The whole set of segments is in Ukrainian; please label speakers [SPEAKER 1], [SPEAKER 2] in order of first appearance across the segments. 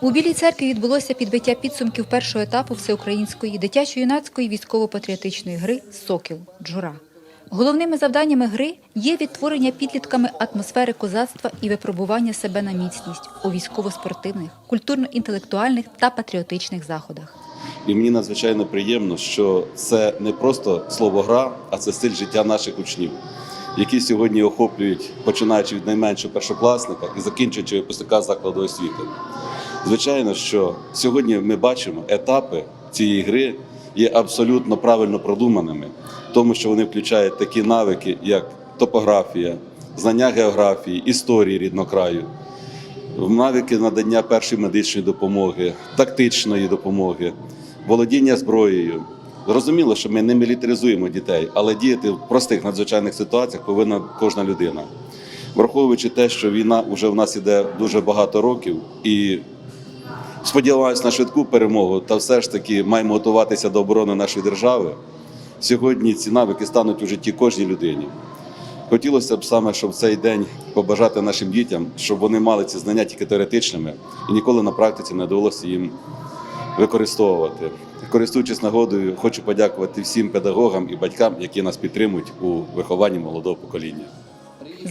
[SPEAKER 1] У Білій церкві відбулося підбиття підсумків першого етапу всеукраїнської дитячо-юнацької військово-патріотичної гри Сокіл Джура. Головними завданнями гри є відтворення підлітками атмосфери козацтва і випробування себе на міцність у військово-спортивних, культурно-інтелектуальних та патріотичних заходах.
[SPEAKER 2] І мені надзвичайно приємно, що це не просто слово гра, а це стиль життя наших учнів, які сьогодні охоплюють, починаючи від найменшого першокласника і закінчуючи випускника закладу освіти. Звичайно, що сьогодні ми бачимо етапи цієї гри є абсолютно правильно продуманими, тому що вони включають такі навики, як топографія, знання географії, історії рідного краю, навики надання першої медичної допомоги, тактичної допомоги, володіння зброєю. Зрозуміло, що ми не мілітаризуємо дітей, але діяти в простих надзвичайних ситуаціях повинна кожна людина. Враховуючи те, що війна вже в нас іде дуже багато років, і сподіваюся на швидку перемогу, та все ж таки маємо готуватися до оборони нашої держави. Сьогодні ці навики стануть у житті кожній людині. Хотілося б саме, щоб цей день побажати нашим дітям, щоб вони мали ці знання тільки теоретичними і ніколи на практиці не довелося їм використовувати. Користуючись нагодою, хочу подякувати всім педагогам і батькам, які нас підтримують у вихованні молодого покоління.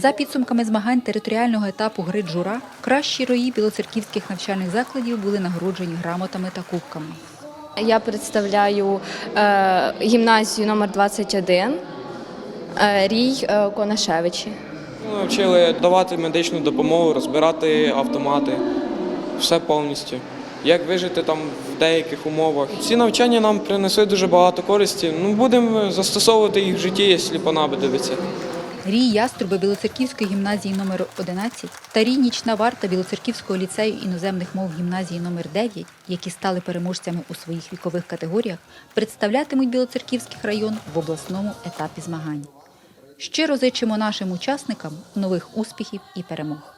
[SPEAKER 1] За підсумками змагань територіального етапу гри Джура, кращі рої білоцерківських навчальних закладів були нагороджені грамотами та кубками.
[SPEAKER 3] Я представляю е, гімназію номер 21 е, Рій е, Конашевичі.
[SPEAKER 4] Ми вчили давати медичну допомогу, розбирати автомати, все повністю. Як вижити там в деяких умовах. Ці навчання нам принесли дуже багато користі. Ну, будемо застосовувати їх в житті, якщо понадобиться.
[SPEAKER 1] Рій Яструби Білоцерківської гімназії номер 11 та Рій Нічна варта Білоцерківського ліцею іноземних мов гімназії номер 9, які стали переможцями у своїх вікових категоріях, представлятимуть Білоцерківський район в обласному етапі змагань. Щиро зичимо нашим учасникам нових успіхів і перемог.